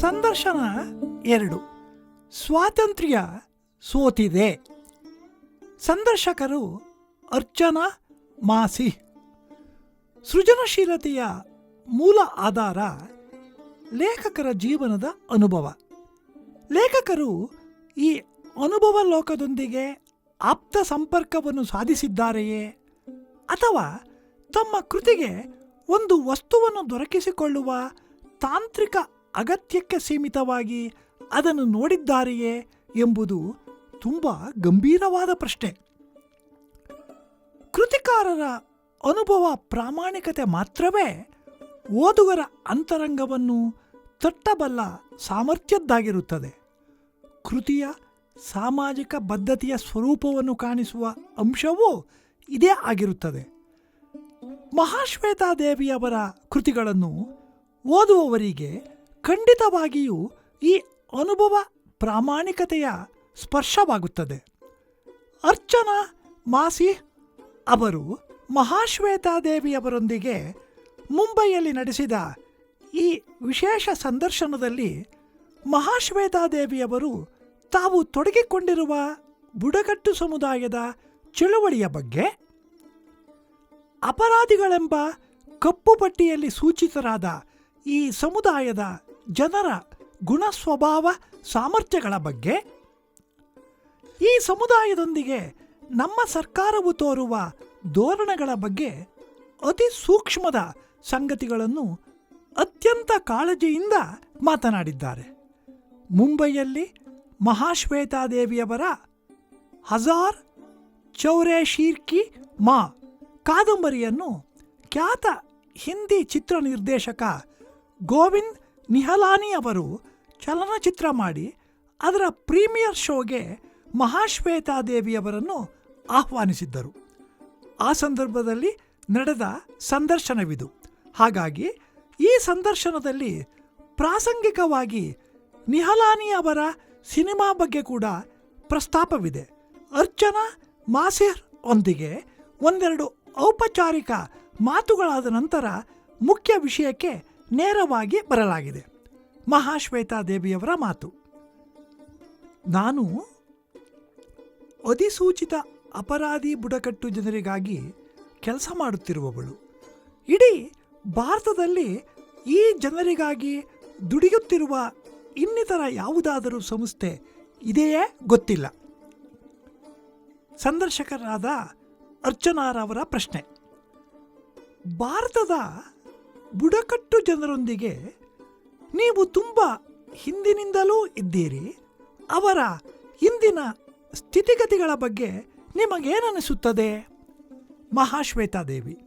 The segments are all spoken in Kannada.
ಸಂದರ್ಶನ ಎರಡು. ಸ್ವಾತಂತ್ರ್ಯ ಸೋತಿದೆ. ಸಂದರ್ಶಕರು ಅರ್ಚನಾ ಮಾಸಿ. ಸೃಜನಶೀಲತೆಯ ಮೂಲ ಆಧಾರ ಲೇಖಕರ ಜೀವನದ ಅನುಭವ. ಲೇಖಕರು ಈ ಅನುಭವ ಲೋಕದೊಂದಿಗೆ ಆಪ್ತ ಸಂಪರ್ಕವನ್ನು ಸಾಧಿಸಿದ್ದಾರೆಯೇ? ಅಥವಾ ತಮ್ಮ ಕೃತಿಗೆ ಒಂದು ವಸ್ತುವನ್ನು ದೊರಕಿಸಿಕೊಳ್ಳುವ ತಾಂತ್ರಿಕ ಅಗತ್ಯಕ್ಕೆ ಸೀಮಿತವಾಗಿ ಅದನ್ನು ನೋಡಿದ್ದಾರೆಯೇ ಎಂಬುದು ತುಂಬ ಗಂಭೀರವಾದ ಪ್ರಶ್ನೆ. ಕೃತಿಕಾರರ ಅನುಭವ ಪ್ರಾಮಾಣಿಕತೆ ಮಾತ್ರವೇ ಓದುಗರ ಅಂತರಂಗವನ್ನು ತಟ್ಟಬಲ್ಲ ಸಾಮರ್ಥ್ಯದ್ದಾಗಿರುತ್ತದೆ. ಕೃತಿಯ ಸಾಮಾಜಿಕ ಬದ್ಧತೆಯ ಸ್ವರೂಪವನ್ನು ಕಾಣಿಸುವ ಅಂಶವೂ ಇದೇ ಆಗಿರುತ್ತದೆ. ಮಹಾಶ್ವೇತಾದೇವಿಯವರ ಕೃತಿಗಳನ್ನು ಓದುವವರಿಗೆ ಖಂಡಿತವಾಗಿಯೂ ಈ ಅನುಭವ ಪ್ರಾಮಾಣಿಕತೆಯ ಸ್ಪರ್ಶವಾಗುತ್ತದೆ. ಅರ್ಚನಾ ಮಾಸಿ ಅವರು ಮಹಾಶ್ವೇತಾದೇವಿಯವರೊಂದಿಗೆ ಮುಂಬೈಯಲ್ಲಿ ನಡೆಸಿದ ಈ ವಿಶೇಷ ಸಂದರ್ಶನದಲ್ಲಿ ಮಹಾಶ್ವೇತಾದೇವಿಯವರು ತಾವು ತೊಡಗಿಕೊಂಡಿರುವ ಬುಡಕಟ್ಟು ಸಮುದಾಯದ ಚಳುವಳಿಯ ಬಗ್ಗೆ, ಅಪರಾಧಿಗಳೆಂಬ ಕಪ್ಪು ಪಟ್ಟಿಯಲ್ಲಿ ಸೂಚಿತರಾದ ಈ ಸಮುದಾಯದ ಜನರ ಗುಣ ಸ್ವಭಾವ ಸಾಮರ್ಥ್ಯಗಳ ಬಗ್ಗೆ ಈ ಸಮುದಾಯದೊಂದಿಗೆ ನಮ್ಮ ಸರ್ಕಾರವು ತೋರುವ ಧೋರಣೆಗಳ ಬಗ್ಗೆ ಅತಿ ಸೂಕ್ಷ್ಮದ ಸಂಗತಿಗಳನ್ನು ಅತ್ಯಂತ ಕಾಳಜಿಯಿಂದ ಮಾತನಾಡಿದ್ದಾರೆ. ಮುಂಬೈಯಲ್ಲಿ ಮಹಾಶ್ವೇತಾದೇವಿಯವರ ಹಜಾರ್ ಚೌರೆ ಶೀರ್ಕಿ ಮಾ ಕಾದಂಬರಿಯನ್ನು ಖ್ಯಾತ ಹಿಂದಿ ಚಿತ್ರ ನಿರ್ದೇಶಕ ಗೋವಿಂದ್ ನಿಹಲಾನಿ ಅವರು ಚಲನಚಿತ್ರ ಮಾಡಿ ಅದರ ಪ್ರೀಮಿಯರ್ ಶೋಗೆ ಮಹಾಶ್ವೇತಾದೇವಿಯವರನ್ನು ಆಹ್ವಾನಿಸಿದ್ದರು. ಆ ಸಂದರ್ಭದಲ್ಲಿ ನಡೆದ ಸಂದರ್ಶನವಿದು. ಹಾಗಾಗಿ ಈ ಸಂದರ್ಶನದಲ್ಲಿ ಪ್ರಾಸಂಗಿಕವಾಗಿ ನಿಹಲಾನಿ ಅವರ ಸಿನಿಮಾ ಬಗ್ಗೆ ಕೂಡ ಪ್ರಸ್ತಾಪವಿದೆ. ಅರ್ಚನಾ ಮಾಸಿರ್ ಒಂದಿಗೆ ಒಂದೆರಡು ಔಪಚಾರಿಕ ಮಾತುಗಳಾದ ನಂತರ ಮುಖ್ಯ ವಿಷಯಕ್ಕೆ ನೇರವಾಗಿ ಬರಲಾಗಿದೆ. ಮಹಾಶ್ವೇತಾ ದೇವಿಯವರ ಮಾತು. ನಾನು ಅಧಿಸೂಚಿತ ಅಪರಾಧಿ ಬುಡಕಟ್ಟು ಜನರಿಗಾಗಿ ಕೆಲಸ ಮಾಡುತ್ತಿರುವವಳು. ಇಡೀ ಭಾರತದಲ್ಲಿ ಈ ಜನರಿಗಾಗಿ ದುಡಿಯುತ್ತಿರುವ ಇನ್ನಿತರ ಯಾವುದಾದರೂ ಸಂಸ್ಥೆ ಇದೆಯೇ ಗೊತ್ತಿಲ್ಲ. ಸಂದರ್ಶಕರಾದ ಅರ್ಚನಾರವರ ಪ್ರಶ್ನೆ. ಭಾರತದ ಬುಡಕಟ್ಟು ಜನರೊಂದಿಗೆ ನೀವು ತುಂಬ ಹಿಂದಿನಿಂದಲೂ ಇದ್ದೀರಿ. ಅವರ ಇಂದಿನ ಸ್ಥಿತಿಗತಿಗಳ ಬಗ್ಗೆ ನಿಮಗೇನನಿಸುತ್ತದೆ? ಮಹಾಶ್ವೇತಾದೇವಿ.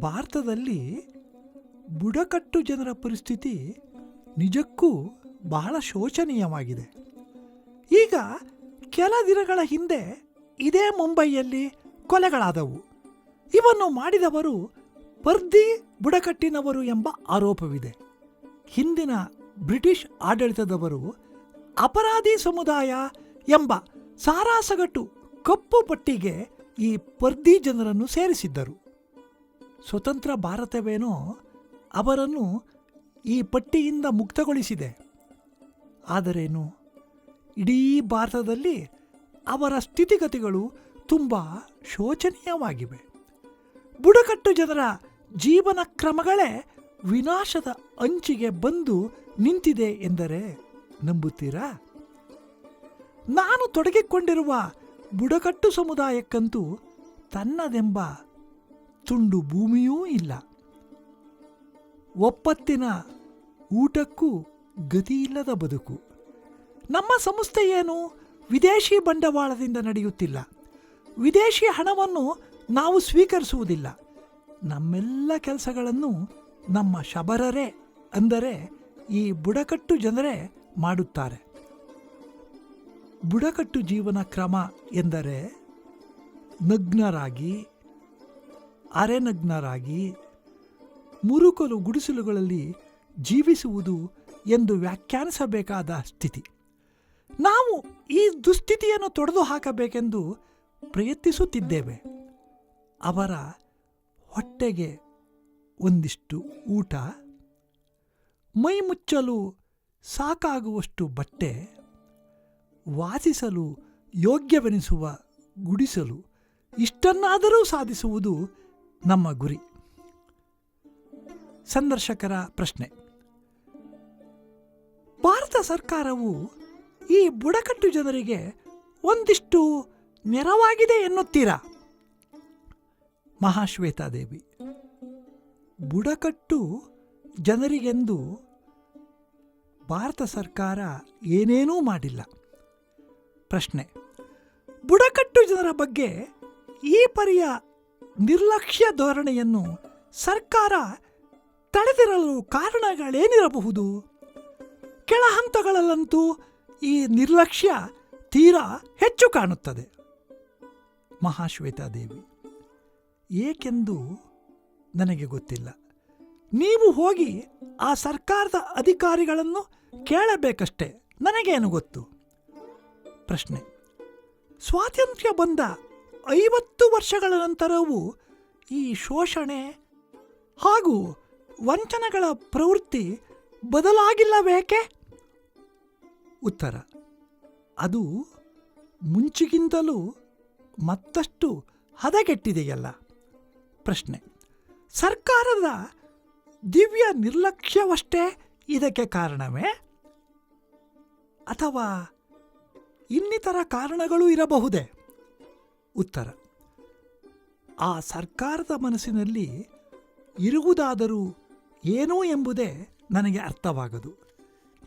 ಭಾರತದಲ್ಲಿ ಬುಡಕಟ್ಟು ಜನರ ಪರಿಸ್ಥಿತಿ ನಿಜಕ್ಕೂ ಬಹಳ ಶೋಚನೀಯವಾಗಿದೆ. ಈಗ ಕೆಲ ದಿನಗಳ ಹಿಂದೆ ಇದೇ ಮುಂಬೈಯಲ್ಲಿ ಕೊಲೆಗಳಾದವು. ಇವನ್ನು ಮಾಡಿದವರು ಪರ್ದಿ ಬುಡಕಟ್ಟಿನವರು ಎಂಬ ಆರೋಪವಿದೆ. ಹಿಂದಿನ ಬ್ರಿಟಿಷ್ ಆಡಳಿತದವರು ಅಪರಾಧಿ ಸಮುದಾಯ ಎಂಬ ಸಾರಾಸಗಟ್ಟು ಕಪ್ಪು ಪಟ್ಟಿಗೆ ಈ ಪರ್ದಿ ಜನರನ್ನು ಸೇರಿಸಿದ್ದರು. ಸ್ವತಂತ್ರ ಭಾರತವೇನೋ ಅವರನ್ನು ಈ ಪಟ್ಟಿಯಿಂದ ಮುಕ್ತಗೊಳಿಸಿದೆ. ಆದರೇನು? ಇಡೀ ಭಾರತದಲ್ಲಿ ಅವರ ಸ್ಥಿತಿಗತಿಗಳು ತುಂಬ ಶೋಚನೀಯವಾಗಿವೆ. ಬುಡಕಟ್ಟು ಜನರ ಜೀವನ ಕ್ರಮಗಳೇ ವಿನಾಶದ ಅಂಚಿಗೆ ಬಂದು ನಿಂತಿದೆ ಎಂದರೆ ನಂಬುತ್ತೀರಾ? ನಾನು ತೊಡಗಿಕೊಂಡಿರುವ ಬುಡಕಟ್ಟು ಸಮುದಾಯಕ್ಕಂತೂ ತನ್ನದೆಂಬ ತುಂಡು ಭೂಮಿಯೂ ಇಲ್ಲ. ಒಪ್ಪತ್ತಿನ ಊಟಕ್ಕೂ ಗತಿಯಿಲ್ಲದ ಬದುಕು. ನಮ್ಮ ಸಂಸ್ಥೆ ಏನು ವಿದೇಶಿ ಬಂಡವಾಳದಿಂದ ನಡೆಯುತ್ತಿಲ್ಲ. ವಿದೇಶಿ ಹಣವನ್ನು ನಾವು ಸ್ವೀಕರಿಸುವುದಿಲ್ಲ. ನಮ್ಮೆಲ್ಲ ಕೆಲಸಗಳನ್ನು ನಮ್ಮ ಶಬರರೇ ಅಂದರೆ ಈ ಬುಡಕಟ್ಟು ಜನರೇ ಮಾಡುತ್ತಾರೆ. ಬುಡಕಟ್ಟು ಜೀವನ ಕ್ರಮ ಎಂದರೆ ನಗ್ನರಾಗಿ, ಅರೆನಗ್ನರಾಗಿ, ಮುರುಕಲು ಗುಡಿಸಲುಗಳಲ್ಲಿ ಜೀವಿಸುವುದು ಎಂದು ವ್ಯಾಖ್ಯಾನಿಸಬೇಕಾದ ಸ್ಥಿತಿ. ನಾವು ಈ ದುಸ್ಥಿತಿಯನ್ನು ತೊಡೆದು ಹಾಕಬೇಕೆಂದು ಪ್ರಯತ್ನಿಸುತ್ತಿದ್ದೇವೆ. ಅವರ ಹೊಟ್ಟೆಗೆ ಒಂದಿಷ್ಟು ಊಟ, ಮೈ ಮುಚ್ಚಲು ಸಾಕಾಗುವಷ್ಟು ಬಟ್ಟೆ, ವಾಸಿಸಲು ಯೋಗ್ಯವೆನಿಸುವ ಗುಡಿಸಲು ಇಷ್ಟನ್ನಾದರೂ ಸಾಧಿಸುವುದು ನಮ್ಮ ಗುರಿ. ಸಂದರ್ಶಕರ ಪ್ರಶ್ನೆ. ಭಾರತ ಸರ್ಕಾರವು ಈ ಬುಡಕಟ್ಟು ಜನರಿಗೆ ಒಂದಿಷ್ಟು ನೆರವಾಗಿದೆ ಎನ್ನುತ್ತೀರಾ? ಮಹಾಶ್ವೇತಾದೇವಿ. ಬುಡಕಟ್ಟು ಜನರಿಗೆಂದು ಭಾರತ ಸರ್ಕಾರ ಏನೇನೂ ಮಾಡಿಲ್ಲ. ಪ್ರಶ್ನೆ, ಬುಡಕಟ್ಟು ಜನರ ಬಗ್ಗೆ ಈ ಪರಿಯ ನಿರ್ಲಕ್ಷ್ಯ ಧೋರಣೆಯನ್ನು ಸರ್ಕಾರ ತಡೆದಿರಲು ಕಾರಣಗಳೇನಿರಬಹುದು? ಕೆಳ ಹಂತಗಳಲ್ಲಂತೂ ಈ ನಿರ್ಲಕ್ಷ್ಯ ತೀರಾ ಹೆಚ್ಚು ಕಾಣುತ್ತದೆ. ಮಹಾಶ್ವೇತಾದೇವಿ. ಏಕೆಂದು ನನಗೆ ಗೊತ್ತಿಲ್ಲ. ನೀವು ಹೋಗಿ ಆ ಸರ್ಕಾರದ ಅಧಿಕಾರಿಗಳನ್ನು ಕೇಳಬೇಕಷ್ಟೆ, ನನಗೇನು ಗೊತ್ತು? ಪ್ರಶ್ನೆ. ಸ್ವಾತಂತ್ರ್ಯ ಬಂದ ಐವತ್ತು ವರ್ಷಗಳ ನಂತರವೂ ಈ ಶೋಷಣೆ ಹಾಗೂ ವಂಚನೆಗಳ ಪ್ರವೃತ್ತಿ ಬದಲಾಗಿಲ್ಲಬೇಕೆ ಉತ್ತರ. ಅದು ಮುಂಚಿಗಿಂತಲೂ ಮತ್ತಷ್ಟು ಹದಗೆಟ್ಟಿದೆಯಲ್ಲ. ಪ್ರಶ್ನೆ. ಸರ್ಕಾರದ ದಿವ್ಯ ನಿರ್ಲಕ್ಷ್ಯವಷ್ಟೇ ಇದಕ್ಕೆ ಕಾರಣವೇ? ಅಥವಾ ಇನ್ನಿತರ ಕಾರಣಗಳೂ ಇರಬಹುದೇ? ಉತ್ತರ. ಆ ಸರ್ಕಾರದ ಮನಸ್ಸಿನಲ್ಲಿ ಇರುವುದಾದರೂ ಏನು ಎಂಬುದೇ ನನಗೆ ಅರ್ಥವಾಗದು.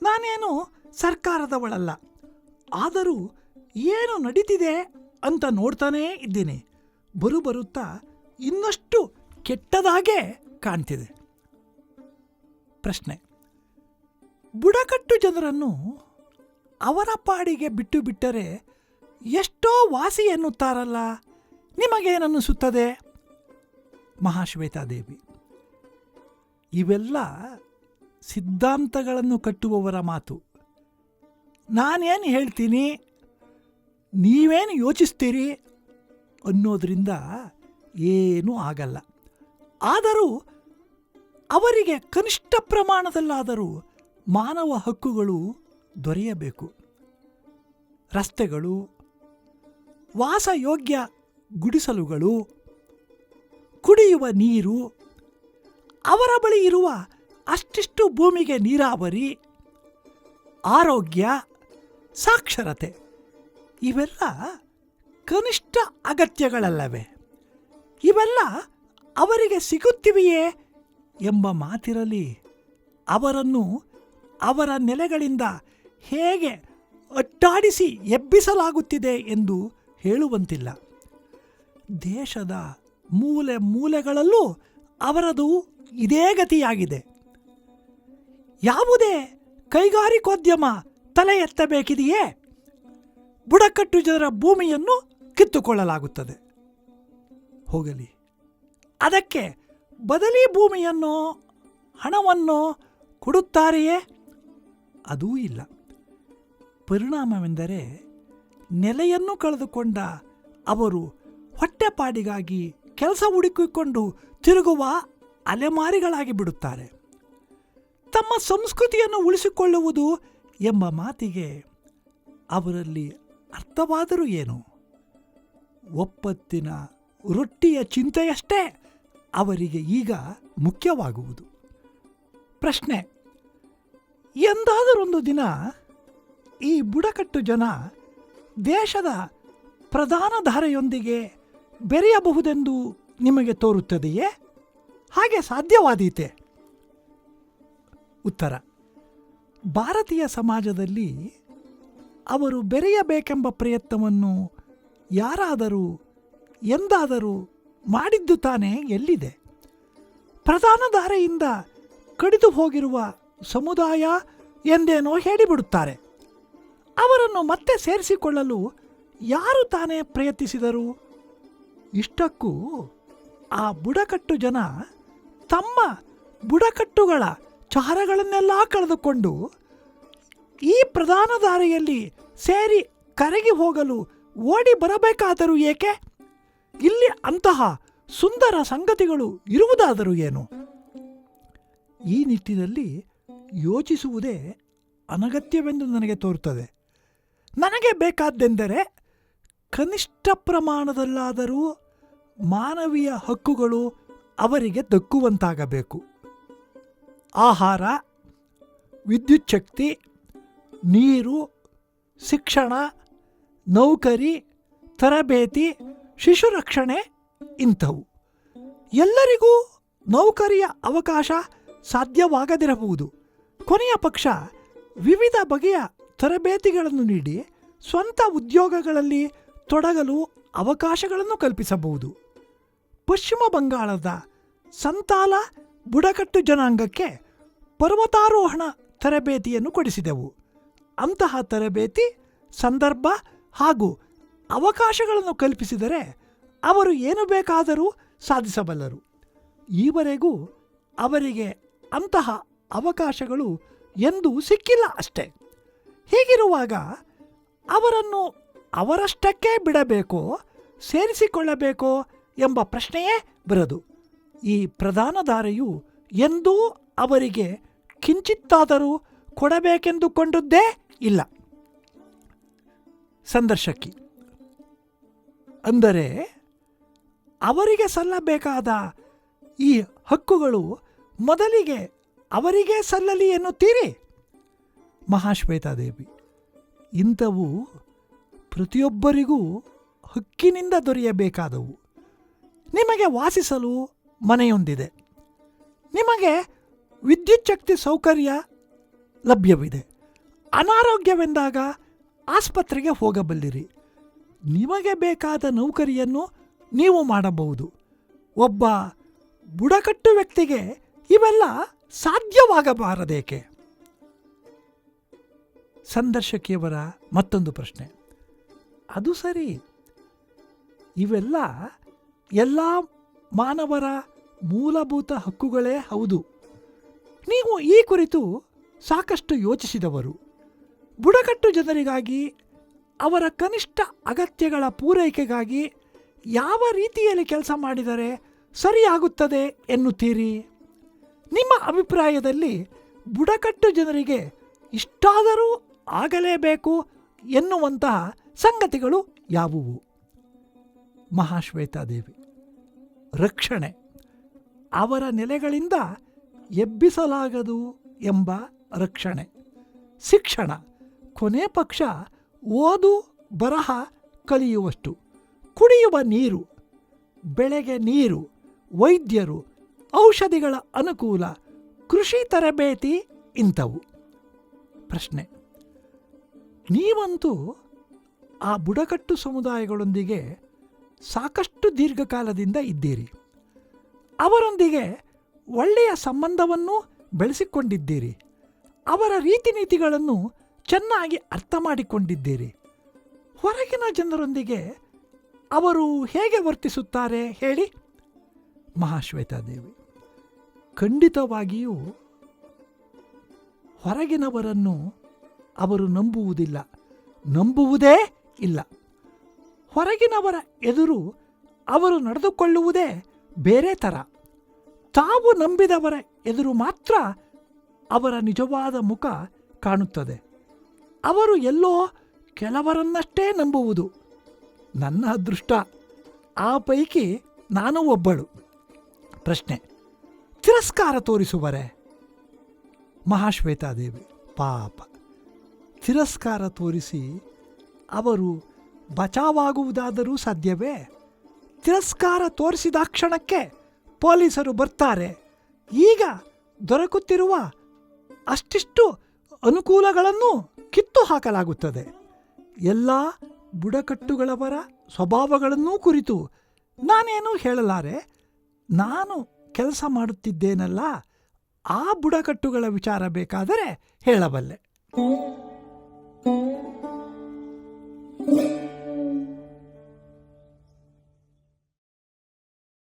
ನಾನೇನು ಸರ್ಕಾರದವಳಲ್ಲ. ಆದರೂ ಏನು ನಡೀತಿದೆ ಅಂತ ನೋಡ್ತಾನೇ ಇದ್ದೀನಿ. ಬರು ಇನ್ನಷ್ಟು ಕೆಟ್ಟದಾಗೇ ಕಾಣ್ತಿದೆ. ಪ್ರಶ್ನೆ. ಬುಡಕಟ್ಟು ಜನರನ್ನು ಅವರ ಪಾಡಿಗೆ ಬಿಟ್ಟು ಬಿಟ್ಟರೆ ಎಷ್ಟೋ ವಾಸಿ ಎನ್ನುತ್ತಾರಲ್ಲ ನಿಮಗೇನನ್ನಿಸುತ್ತದೆ ಮಹಾಶ್ವೇತಾದೇವಿ. ಇವೆಲ್ಲ ಸಿದ್ಧಾಂತಗಳನ್ನು ಕಟ್ಟುವವರ ಮಾತು. ನಾನೇನು ಹೇಳ್ತೀನಿ? ನೀವೇನು ಯೋಚಿಸ್ತೀರಿ ಅನ್ನೋದ್ರಿಂದ ಏನೂ ಆಗಲ್ಲ. ಆದರೂ ಅವರಿಗೆ ಕನಿಷ್ಠ ಪ್ರಮಾಣದಲ್ಲಾದರೂ ಮಾನವ ಹಕ್ಕುಗಳು ದೊರೆಯಬೇಕು. ರಸ್ತೆಗಳು, ವಾಸಯೋಗ್ಯ ಗುಡಿಸಲುಗಳು, ಕುಡಿಯುವ ನೀರು, ಅವರ ಬಳಿ ಇರುವ ಅಷ್ಟಿಷ್ಟು ಭೂಮಿಗೆ ನೀರಾವರಿ, ಆರೋಗ್ಯ, ಸಾಕ್ಷರತೆ, ಇವೆಲ್ಲ ಕನಿಷ್ಠ ಅಗತ್ಯಗಳಲ್ಲವೇ? ಇವೆಲ್ಲ ಅವರಿಗೆ ಸಿಗುತ್ತಿವೆಯೇ ಎಂಬ ಮಾತಿರಲಿ. ಅವರನ್ನು ಅವರ ನೆಲೆಗಳಿಂದ ಹೇಗೆ ಅಟ್ಟಾಡಿಸಿ ಎಬ್ಬಿಸಲಾಗುತ್ತಿದೆ ಎಂದು ಹೇಳುವಂತಿಲ್ಲ. ದೇಶದ ಮೂಲೆ ಮೂಲೆಗಳಲ್ಲೂ ಅವರದು ಇದೇ ಗತಿಯಾಗಿದೆ. ಯಾವುದೇ ಕೈಗಾರಿಕೋದ್ಯಮ ತಲೆ ಎತ್ತಬೇಕಿದೆಯೇ? ಬುಡಕಟ್ಟು ಜನರ ಭೂಮಿಯನ್ನು ಕಿತ್ತುಕೊಳ್ಳಲಾಗುತ್ತದೆ. ಹೋಗಲಿ. ಅದಕ್ಕೆ ಬದಲಿ ಭೂಮಿಯನ್ನು, ಹಣವನ್ನು ಕೊಡುತ್ತಾರೆಯೇ? ಅದೂ ಇಲ್ಲ. ಪರಿಣಾಮವೆಂದರೆ ನೆಲೆಯನ್ನು ಕಳೆದುಕೊಂಡ ಅವರು ಹೊಟ್ಟೆಪಾಡಿಗಾಗಿ ಕೆಲಸ ಹುಡುಕಿಕೊಂಡು ತಿರುಗುವ ಅಲೆಮಾರಿಗಳಾಗಿ ಬಿಡುತ್ತಾರೆ. ತಮ್ಮ ಸಂಸ್ಕೃತಿಯನ್ನು ಉಳಿಸಿಕೊಳ್ಳುವುದು ಎಂಬ ಮಾತಿಗೆ ಅವರಲ್ಲಿ ಅರ್ಥವಾದರೂ ಏನು? ಒಪ್ಪತ್ತಿನ ರೊಟ್ಟಿಯ ಚಿಂತೆಯಷ್ಟೇ ಅವರಿಗೆ ಈಗ ಮುಖ್ಯವಾಗುವುದು. ಪ್ರಶ್ನೆ, ಎಂದಾದರೊಂದು ದಿನ ಈ ಬುಡಕಟ್ಟು ಜನ ದೇಶದ ಪ್ರಧಾನ ಧಾರೆಯೊಂದಿಗೆ ಬೆರೆಯಬಹುದೆಂದು ನಿಮಗೆ ತೋರುತ್ತದೆಯೇ? ಹಾಗೆ ಸಾಧ್ಯವಾದೀತೆ. ಉತ್ತರ, ಭಾರತೀಯ ಸಮಾಜದಲ್ಲಿ ಅವರು ಬೆರೆಯಬೇಕೆಂಬ ಪ್ರಯತ್ನವನ್ನು ಯಾರಾದರೂ ಎಂದಾದರೂ ಮಾಡಿದ್ದು ತಾನೇ ಎಲ್ಲಿದೆ? ಪ್ರಧಾನ ಧಾರೆಯಿಂದ ಕಡಿದು ಹೋಗಿರುವ ಸಮುದಾಯ ಎಂದೇನೋ ಹೇಳಿಬಿಡುತ್ತಾರೆ. ಅವರನ್ನು ಮತ್ತೆ ಸೇರಿಸಿಕೊಳ್ಳಲು ಯಾರು ತಾನೇ ಪ್ರಯತ್ನಿಸಿದರು? ಇಷ್ಟಕ್ಕೂ ಆ ಬುಡಕಟ್ಟು ಜನ ತಮ್ಮ ಬುಡಕಟ್ಟುಗಳ ಚಾರಗಳನ್ನೆಲ್ಲ ಕಳೆದುಕೊಂಡು ಈ ಪ್ರಧಾನ ದಾರಿಯಲ್ಲಿ ಸೇರಿ ಕರಗಿ ಹೋಗಲು ಓಡಿ ಬರಬೇಕಾದರೂ ಏಕೆ? ಇಲ್ಲಿ ಅಂತಹ ಸುಂದರ ಸಂಗತಿಗಳು ಇರುವುದಾದರೂ ಏನು? ಈ ನಿಟ್ಟಿನಲ್ಲಿ ಯೋಚಿಸುವುದೇ ಅನಗತ್ಯವೆಂದು ನನಗೆ ತೋರುತ್ತದೆ. ನನಗೆ ಬೇಕಾದ್ದೆಂದರೆ ಕನಿಷ್ಠ ಪ್ರಮಾಣದಲ್ಲಾದರೂ ಮಾನವೀಯ ಹಕ್ಕುಗಳು ಅವರಿಗೆ ದಕ್ಕುವಂತಾಗಬೇಕು. ಆಹಾರ, ವಿದ್ಯುತ್ ಶಕ್ತಿ, ನೀರು, ಶಿಕ್ಷಣ, ನೌಕರಿ, ತರಬೇತಿ ಶಿಶು ರಕ್ಷಣೆ ಇಂಥವು. ಎಲ್ಲರಿಗೂ ನೌಕರಿಯ ಅವಕಾಶ ಸಾಧ್ಯವಾಗದಿರಬಹುದು. ಕೊನೆಯ ಪಕ್ಷ ವಿವಿಧ ಬಗೆಯ ತರಬೇತಿಗಳನ್ನು ನೀಡಿ ಸ್ವಂತ ಉದ್ಯೋಗಗಳಲ್ಲಿ ತೊಡಗಲು ಅವಕಾಶಗಳನ್ನು ಕಲ್ಪಿಸಬಹುದು. ಪಶ್ಚಿಮ ಬಂಗಾಳದ ಸಂತಾಲ ಬುಡಕಟ್ಟು ಜನಾಂಗಕ್ಕೆ ಪರ್ವತಾರೋಹಣ ತರಬೇತಿಯನ್ನು ಕೊಡಿಸಿದೆವು. ಅಂತಹ ತರಬೇತಿ, ಸಂದರ್ಭ ಹಾಗೂ ಅವಕಾಶಗಳನ್ನು ಕಲ್ಪಿಸಿದರೆ ಅವರು ಏನು ಬೇಕಾದರೂ ಸಾಧಿಸಬಲ್ಲರು. ಈವರೆಗೂ ಅವರಿಗೆ ಅಂತಹ ಅವಕಾಶಗಳು ಎಂದೂ ಸಿಕ್ಕಿಲ್ಲ ಅಷ್ಟೇ. ಹೀಗಿರುವಾಗ ಅವರನ್ನು ಅವರಷ್ಟಕ್ಕೆ ಬಿಡಬೇಕೋ, ಸೇರಿಸಿಕೊಳ್ಳಬೇಕೋ ಎಂಬ ಪ್ರಶ್ನೆಯೇ ಬರದು. ಈ ಪ್ರಧಾನ ಧಾರೆಯು ಎಂದೂ ಅವರಿಗೆ ಕಿಂಚಿತ್ತಾದರೂ ಕೊಡಬೇಕೆಂದುಕೊಂಡದ್ದೇ ಇಲ್ಲ. ಸಂದರ್ಶಕಿ ಅಂದರೆ ಅವರಿಗೆ ಸಲ್ಲಬೇಕಾದ ಈ ಹಕ್ಕುಗಳು ಮೊದಲಿಗೆ ಅವರಿಗೆ ಸಲ್ಲಲಿ ಎನ್ನುತ್ತೀರಿ? ಮಹಾಶ್ವೇತಾದೇವಿ, ಇಂಥವು ಪ್ರತಿಯೊಬ್ಬರಿಗೂ ಹಕ್ಕಿನಿಂದ ದೊರೆಯಬೇಕಾದವು. ನಿಮಗೆ ವಾಸಿಸಲು ಮನೆಯೊಂದಿದೆ. ನಿಮಗೆ ವಿದ್ಯುತ್ ಶಕ್ತಿ ಸೌಕರ್ಯ ಲಭ್ಯವಿದೆ. ಅನಾರೋಗ್ಯವೆಂದಾಗ ಆಸ್ಪತ್ರೆಗೆ ಹೋಗಬಲ್ಲಿರಿ. ನಿಮಗೆ ಬೇಕಾದ ನೌಕರಿಯನ್ನು ನೀವು ಮಾಡಬಹುದು. ಒಬ್ಬ ಬುಡಕಟ್ಟು ವ್ಯಕ್ತಿಗೆ ಇವೆಲ್ಲ ಸಾಧ್ಯವಾಗಬಾರದೇಕೆ? ಸಂದರ್ಶಕಿಯವರ ಮತ್ತೊಂದು ಪ್ರಶ್ನೆ. ಅದು ಸರಿ. ಇವೆಲ್ಲ ಎಲ್ಲ ಮಾನವರ ಮೂಲಭೂತ ಹಕ್ಕುಗಳೇ ಹೌದು. ನೀವು ಈ ಕುರಿತು ಸಾಕಷ್ಟು ಯೋಚಿಸಿದವರು. ಬುಡಕಟ್ಟು ಜನರಿಗಾಗಿ ಅವರ ಕನಿಷ್ಠ ಅಗತ್ಯಗಳ ಪೂರೈಕೆಗಾಗಿ ಯಾವ ರೀತಿಯಲ್ಲಿ ಕೆಲಸ ಮಾಡಿದರೆ ಸರಿಯಾಗುತ್ತದೆ ಎನ್ನುತ್ತೀರಿ? ನಿಮ್ಮ ಅಭಿಪ್ರಾಯದಲ್ಲಿ ಬುಡಕಟ್ಟು ಜನರಿಗೆ ಇಷ್ಟಾದರೂ ಆಗಲೇಬೇಕು ಎನ್ನುವಂತಹ ಸಂಗತಿಗಳು ಯಾವುವು? ಮಹಾಶ್ವೇತಾದೇವಿ, ರಕ್ಷಣೆ. ಅವರ ನೆಲೆಗಳಿಂದ ಎಬ್ಬಿಸಲಾಗದು ಎಂಬ ರಕ್ಷಣೆ. ಶಿಕ್ಷಣ. ಕೊನೆ ಪಕ್ಷ ಓದು ಬರಹ ಕಲಿಯುವಷ್ಟು, ಕುಡಿಯುವ ನೀರು, ಬೆಳೆಗೆ ನೀರು, ವೈದ್ಯರು, ಔಷಧಿಗಳ ಅನುಕೂಲ, ಕೃಷಿ ತರಬೇತಿ ಇಂಥವು. ಪ್ರಶ್ನೆ, ನೀವಂತೂ ಆ ಬುಡಕಟ್ಟು ಸಮುದಾಯಗಳೊಂದಿಗೆ ಸಾಕಷ್ಟು ದೀರ್ಘಕಾಲದಿಂದ ಇದ್ದೀರಿ. ಅವರೊಂದಿಗೆ ಒಳ್ಳೆಯ ಸಂಬಂಧವನ್ನು ಬೆಳೆಸಿಕೊಂಡಿದ್ದೀರಿ. ಅವರ ರೀತಿ ನೀತಿಗಳನ್ನು ಚೆನ್ನಾಗಿ ಅರ್ಥ ಮಾಡಿಕೊಂಡಿದ್ದೀರಿ. ಹೊರಗಿನ ಜನರೊಂದಿಗೆ ಅವರು ಹೇಗೆ ವರ್ತಿಸುತ್ತಾರೆ ಹೇಳಿ. ಮಹಾಶ್ವೇತಾದೇವಿ, ಖಂಡಿತವಾಗಿಯೂ ಹೊರಗಿನವರನ್ನು ಅವರು ನಂಬುವುದಿಲ್ಲ. ನಂಬುವುದೇ ಇಲ್ಲ. ಹೊರಗಿನವರ ಎದುರು ಅವರು ನಡೆದುಕೊಳ್ಳುವುದೇ ಬೇರೆ ಥರ. ತಾವು ನಂಬಿದವರ ಎದುರು ಮಾತ್ರ ಅವರ ನಿಜವಾದ ಮುಖ ಕಾಣುತ್ತದೆ. ಅವರು ಎಲ್ಲೋ ಕೆಲವರನ್ನಷ್ಟೇ ನಂಬುವುದು ನನ್ನ ಅದೃಷ್ಟ. ಆ ಪೈಕಿ ನಾನು ಒಬ್ಬಳು. ಪ್ರಶ್ನೆ, ತಿರಸ್ಕಾರ ತೋರಿಸುವರೆ? ಮಹಾಶ್ವೇತಾದೇವಿ, ಪಾಪ. ತಿರಸ್ಕಾರ ತೋರಿಸಿ ಅವರು ಬಚಾವಾಗುವುದಾದರೂ ಸಾಧ್ಯವೇ? ತಿರಸ್ಕಾರ ತೋರಿಸಿದ ಕ್ಷಣಕ್ಕೆ ಪೊಲೀಸರು ಬರ್ತಾರೆ. ಈಗ ದೊರಕುತ್ತಿರುವ ಅಷ್ಟಿಷ್ಟು ಅನುಕೂಲಗಳನ್ನು ಕಿತ್ತು ಹಾಕಲಾಗುತ್ತದೆ. ಎಲ್ಲ ಬುಡಕಟ್ಟುಗಳವರ ಸ್ವಭಾವಗಳನ್ನೂ ಕುರಿತು ನಾನೇನು ಹೇಳಲಾರೆ? ನಾನು ಕೆಲಸ ಮಾಡುತ್ತಿದ್ದೇನಲ್ಲ, ಆ ಬುಡಕಟ್ಟುಗಳ ವಿಚಾರ ಬೇಕಾದರೆ ಹೇಳಬಲ್ಲೆ.